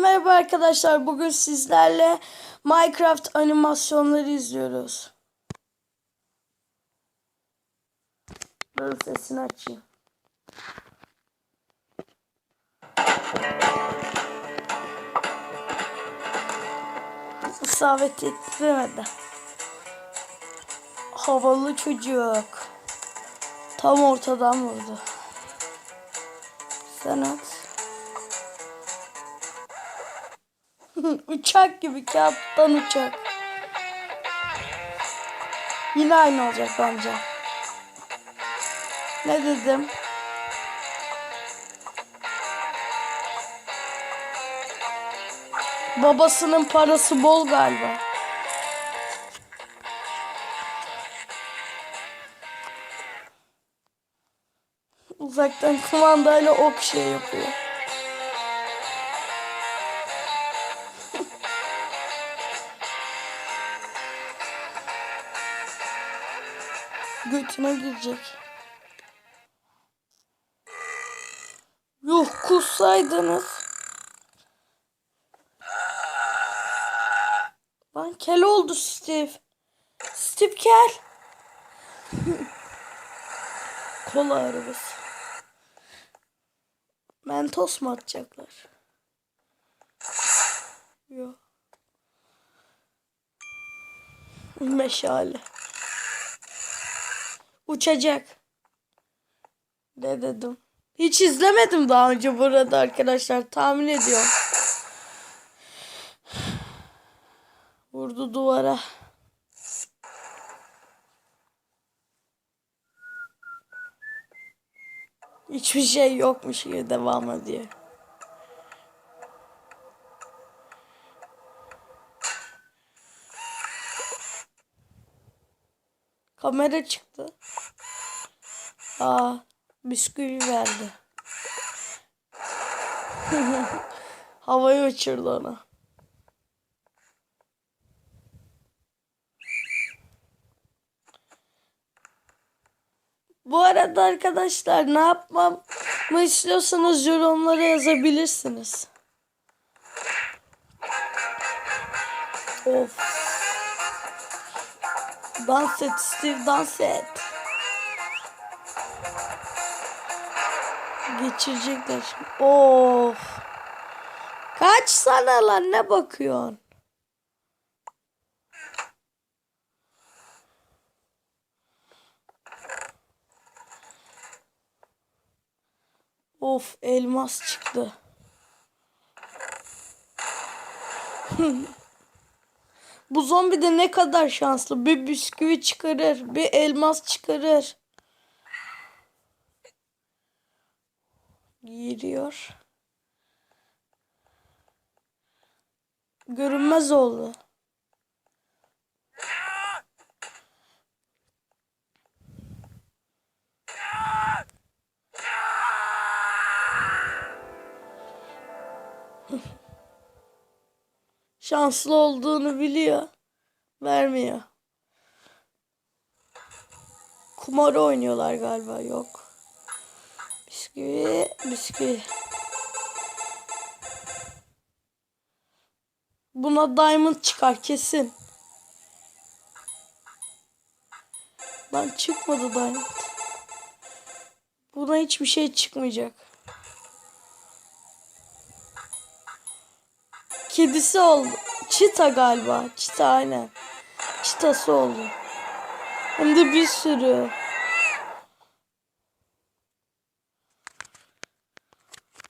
merhaba arkadaşlar. Bugün sizlerle Minecraft animasyonları izliyoruz. Dur sesini açayım. İsabet ettiremedi. Havalı çocuk. Tam ortadan vurdu. Sen at. uçak gibi kağıttan uçak. Yine aynı olacak bence. Ne dedim? Babasının parası bol galiba. Uzaktan kumandayla ok şey yapıyor. Götüne girecek. Yuh kussaydınız. Lan kel oldu Steve. Steve kel. Kola arabası. Mentos mu atacaklar? Yok. Meşale. Uçacak. Ne dedim? Hiç izlemedim daha önce burada arkadaşlar. Tahmin ediyorum. Vurdu duvara. Hiçbir şey yokmuş gibi devam ediyor. Kamera çıktı. Aa, bisküvi verdi. Havayı uçurdu ona. Bu arada arkadaşlar ne yapmamı istiyorsanız yorumlara yazabilirsiniz. Of. Dans et Steve dans et. Geçirecekler şimdi. Of. Kaç sana lan ne bakıyorsun? Of elmas çıktı. Bu zombi de ne kadar şanslı. Bir bisküvi çıkarır, bir elmas çıkarır. Giriyor. Görünmez oldu. Şanslı olduğunu biliyor. Vermiyor. Kumar oynuyorlar galiba. Yok. Bisküvi, bisküvi. Buna diamond çıkar kesin. Lan çıkmadı diamond. Buna hiçbir şey çıkmayacak. Kedisi oldu. Çita galiba. Çita aynen. Çitası oldu. Hem de bir sürü.